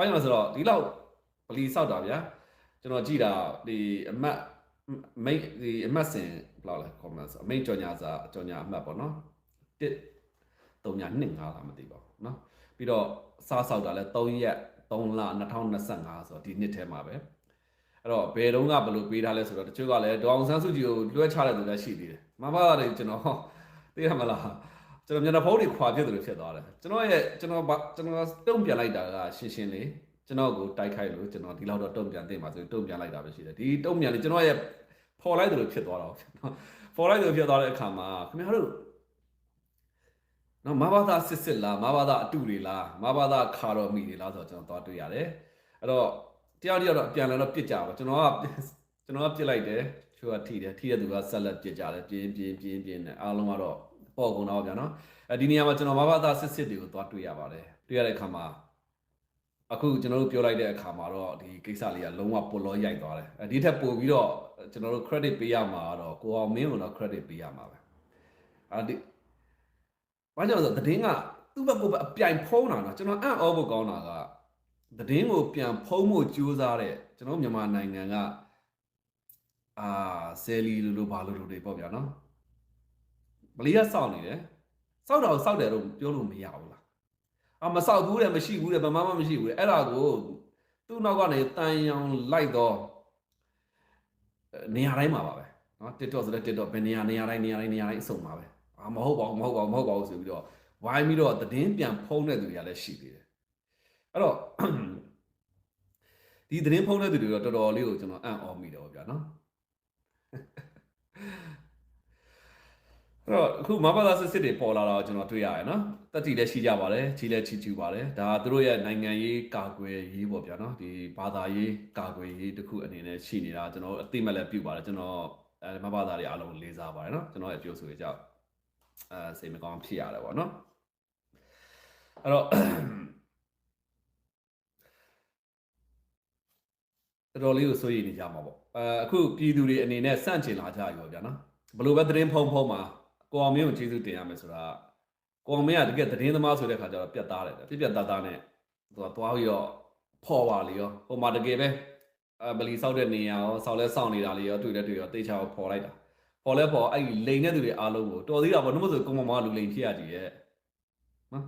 ဘာကြောင့်လဲဆိုတော့ဒီလောက်ပလီဆောက်တာဗျာကျွန်တော်ကြည့်တာဒီအမတ်မိတ်ဒီအမတ်စင်ဘယ်လောက်လဲ comment ဆိုအမိတ်ကြော်ညာစာကြော်ညာအမတ်ပေါ့နော်တစ်3ညာ2 5လားမသိပါဘူးနော်ပြီးတော့စားဆောက်တာလဲ3ရက်3လ2025ဆိုတော့ဒီနှစ်ထဲမှာပဲအဲ့တော့ဘယ်တုန်းကဘယ်လိုပေးထားလဲဆိုတော့တချို့ကလည်းဒေါအောင်ဆန်းစုကြည်ကိုလွှဲချတဲ့သူလည်းရှိသေးတယ်မမကလည်းကျွန်တော်သိရမလား ကျွန်တော်မျက်နှာဖုံးတွေခွာပြစ်တယ်လို့ဖြစ်သွားတယ်ကျွန်တော်ရဲ့ကျွန်တော်ကျွန်တော်တုံ့ပြန်လိုက်တာကရှင်းရှင်းလေးကျွန်တော်ကိုတိုက်ခိုက်လို့ကျွန်တော်ဒီလောက်တော့တုံ့ပြန်သိမှာဆိုတုံ့ပြန်လိုက်တာပဲရှိတယ်ဒီတုံ့ပြန်လေးကျွန်တော်ရဲ့ပေါ်လိုက်တယ်လို့ဖြစ်သွားတော့နော်ပေါ်လိုက်တယ်လို့ဖြစ်သွားတဲ့အခါမှာခင်ဗျားတို့နော်မဘာသာစစ်စစ်လားမဘာသာအတူတွေလားမဘာသာခါတော်မီတွေလားဆိုတော့ကျွန်တော်သွားတွေ့ရတယ်အဲ့တော့တယောက်တယောက်တော့အပြန်လာတော့ပြစ်ကြပါကျွန်တော်ကကျွန်တော်ကပြစ်လိုက်တယ်ချိုးကထိတယ်ထိတဲ့သူကဆက်လက်ပြစ်ကြတယ်ပြင်းပြင်းပြင်းပြင်းနဲ့အားလုံးကတော့ ပေါ့ကုန်တော့ဗျာနော်အဲဒီနေရာမှာကျွန်တော်မဘာသာစစ်စစ်တွေကိုသွားတွေ့ရပါတယ်တွေ့ရတဲ့အခါမှာအခုကျွန်တော်တို့ပြောလိုက်တဲ့အခါမှာတော့ဒီကိစ္စလေးကလုံးဝပုတ်လောရိုက်သွားတယ်အဲဒီထက်ပိုပြီးတော့ကျွန်တော်တို့ credit ပေးရမှာကတော့ကိုအောင်မင်းကိုတော့ credit ပေးရမှာပဲအာဒီဘာကြောင့်လဲဆိုတော့သတင်းကသူ့ဘက်ကပဲအပြိုင်ဖုံးတာနော်ကျွန်တော်အံ့ဩဖို့ကောင်းတာကသတင်းကိုပြန်ဖုံးဖို့ကြိုးစားတဲ့ကျွန်တော်မြန်မာနိုင်ငံကအာဆယ်လီလိုလိုဘာလိုလိုတွေပေါ့ဗျာနော် မလေးကစောင့်နေတယ်စောက်တာကိုစောက်တယ်လို့ပြောလို့မရဘူးလားအာမစောက်ဘူးတဲ့မရှိဘူးတဲ့ဘာမှမရှိဘူးတဲ့အဲ့ဒါကိုသူ့နောက်ကနေတန်ရောင်လိုက်တော့နေရာတိုင်းမှာပါပဲနော် TikTok ဆိုတဲ့ TikTok ဘယ်နေရာနေရာတိုင်းနေရာတိုင်းနေရာတိုင်းအစုံပါပဲအာမဟုတ်ပါဘူးမဟုတ်ပါဘူးမဟုတ်ပါဘူးဆိုပြီးတော့ဝိုင်းပြီးတော့သတင်းပြန်ဖုံးတဲ့သူတွေကလည်းရှိသေးတယ်အဲ့တော့ဒီသတင်းဖုံးတဲ့သူတွေတော့တော်တော်လေးကိုကျွန်တော်အံ့ဩမိတယ်ပေါ့ဗျာနော် အဲ့တော့အခုမဘာသာစစ်စစ်တွေပေါ်လာတော့ကျွန်တော်တွေ့ရတယ်နော်တက်တီလည်းရှိကြပါတယ်ချီလည်းချီချူပါတယ်ဒါသူတို့ရဲ့နိုင်ငံရေးကာကွယ်ရေးပေါ့ဗျာနော်ဒီဘာသာရေးကာကွယ်ရေးတစ်ခုအနေနဲ့ရှိနေတာကျွန်တော်အသိမဲ့လည်းပြုပါတယ်ကျွန်တော်အဲမဘာသာတွေအားလုံးလေးစားပါတယ်နော်ကျွန်တော်ရဲ့ပြောဆိုရကြောက်အဲစိတ်မကောင်းဖြစ်ရတယ်ပေါ့နော်အဲ့တော့တော်တော်လေးကိုစိုးရိမ်နေကြမှာပေါ့အဲအခုပြည်သူတွေအနေနဲ့စန့်ကျင်လာကြရောဗျာနော်ဘလို့ပဲသတင်းဖုံဖုံမှာ ကိုအောင်မင်းကိုကျေးဇူးတင်ရမယ်ဆိုတာကိုအောင်မင်းကတကယ်သတင်းသမားဆိုတဲ့ခါကျတော့ပြတ်သားတယ်ပြပြတ်သားသားနဲ့သူကသွားပြီးတော့ဖော်ပါလေရောဟိုမှာတကယ်ပဲအဲဗလီဆောက်တဲ့နေရာရောဆောက်လဲဆောက်နေတာလေးရောတွေ့လဲတွေ့ရောတေချာကိုဖော်လိုက်တာဖော်လဲဖော်အဲ့ဒီလိန်တဲ့သူတွေအားလုံးကိုတော်သေးတာပေါ့နှမဆိုကုံမမလူလိန်ဖြစ်ရကြည်ရဲ့နော်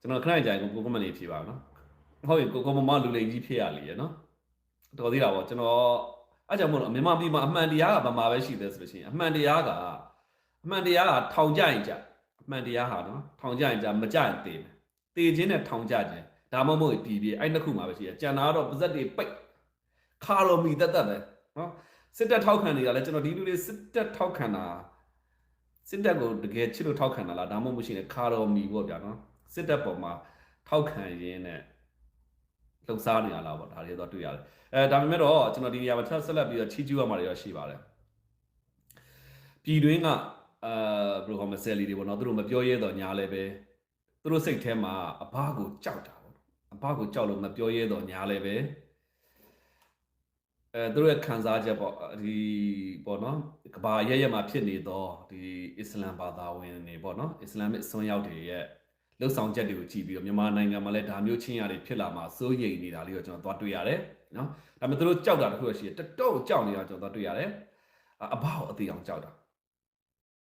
ကျွန်တော်ခဏကြာရင်ကိုကိုမနေဖြေပါနော်ဟုတ်ရင်ကိုကိုမမလူလိန်ကြီးဖြစ်ရလေရနော်တော်သေးတာပေါ့ကျွန်တော် အဲ့ကြောင့်မို့လို့မြန်မာပြည်မှာအမှန်တရားကဗမာပဲရှိသေးဆိုလို့ရှိရင်အမှန်တရားကအမှန်တရားကထောင်ကြရင်ကြအမှန်တရားဟာနော်ထောင်ကြရင်ကြမကြရင်သေမယ်သေခြင်းနဲ့ထောင်ကြခြင်းဒါမှမဟုတ်ပြည်ပြည်အဲ့နှစ်ခုမှာပဲရှိတယ်ကြံတာကတော့ပါဇက်တွေပိတ်ခါတော်မီတက်တက်ပဲနော်စစ်တပ်ထောက်ခံနေတာလဲကျွန်တော်ဒီလူတွေစစ်တပ်ထောက်ခံတာစစ်တပ်ကိုတကယ်ချစ်လို့ထောက်ခံတာလားဒါမှမဟုတ်ရှိရင်ခါတော်မီပေါ့ဗျာနော်စစ်တပ်ပေါ်မှာထောက်ခံရင်းနဲ့ လှုပ်ရှားနေရလားပေါ့ဒါတွေတော့တွေ့ရတယ်အဲဒါပေမဲ့တော့ကျွန်တော်ဒီနေရာမှာဆက်ဆက်လက်ပြီးတော့ချီးကျူးရမှာတွေရောရှိပါတယ်ပြည်တွင်းကအာဘယ်လိုခေါ်မလဲဆယ်လီတွေပေါ့နော်သူတို့မပြောရဲတော့ညာလည်းပဲသူတို့စိတ်ထဲမှာအဘကိုကြောက်တာပေါ့အဘကိုကြောက်လို့မပြောရဲတော့ညာလည်းပဲအဲသူတို့ရဲ့ခံစားချက်ပေါ့ဒီပေါ့နော်ကဘာရဲရဲမှာဖြစ်နေတော့ဒီအစ္စလမ်ဘာသာဝင်တွေပေါ့နော်အစ္စလာမစ်အစွန်းရောက်တွေရဲ့ လှုပ်ဆောင်ချက်တွေကိုကြည့်ပြီးတော့မြန်မာနိုင်ငံမှာလည်းဒါမျိုးချင်းရတယ်ဖြစ်လာမှာစိုးရိမ်နေတာလေးကိုကျွန်တော်သွားတွေ့ရတယ်နော်ဒါပေမဲ့သူတို့ကြောက်တာတခုရှိတယ်တတော့ကြောက်နေတာကျွန်တော်သွားတွေ့ရတယ်အဘကိုအသေးအောင်ကြောက်တာ